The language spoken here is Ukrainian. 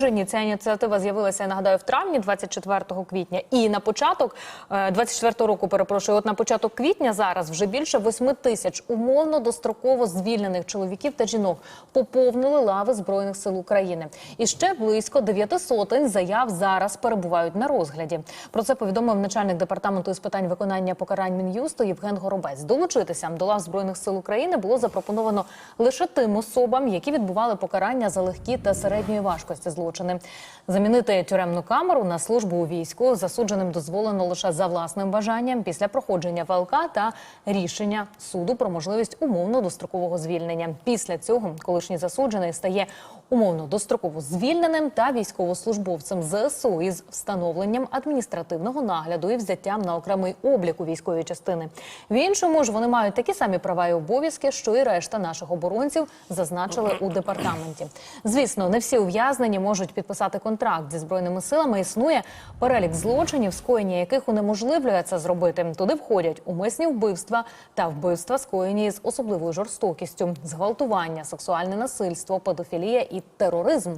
Ця ініціатива з'явилася, я нагадаю, в травні 24 квітня. І на початок е, 24 року, перепрошую, от на початок квітня зараз вже більше 8 тисяч умовно достроково звільнених чоловіків та жінок поповнили лави збройних сил України. І ще близько 9 сотень заяв зараз перебувають на розгляді. Про це повідомив начальник департаменту із питань виконання покарань мін'юсту Євген Горобець. Долучитися до лав збройних сил України було запропоновано лише тим особам, які відбували покарання за легкі та середньої важкості злочини. Замінити тюремну камеру на службу у війську засудженим дозволено лише за власним бажанням після проходження ВЛК та рішення суду про можливість умовно дострокового звільнення. Після цього колишній засуджений стає умовно достроково звільненим та військовослужбовцем ЗСУ із встановленням адміністративного нагляду і взяттям на окремий облік у військовій частини. В іншому ж вони мають такі самі права і обов'язки, що і решта наших оборонців зазначили у департаменті. Звісно, не всі ув'язнені можуть підписати контракт зі збройними силами. Існує перелік злочинів, скоєння яких унеможливлює це зробити. Туди входять умисні вбивства та вбивства, скоєні з особливою жорстокістю, зґвалтування, сексуальне насильство, педофілія і тероризм.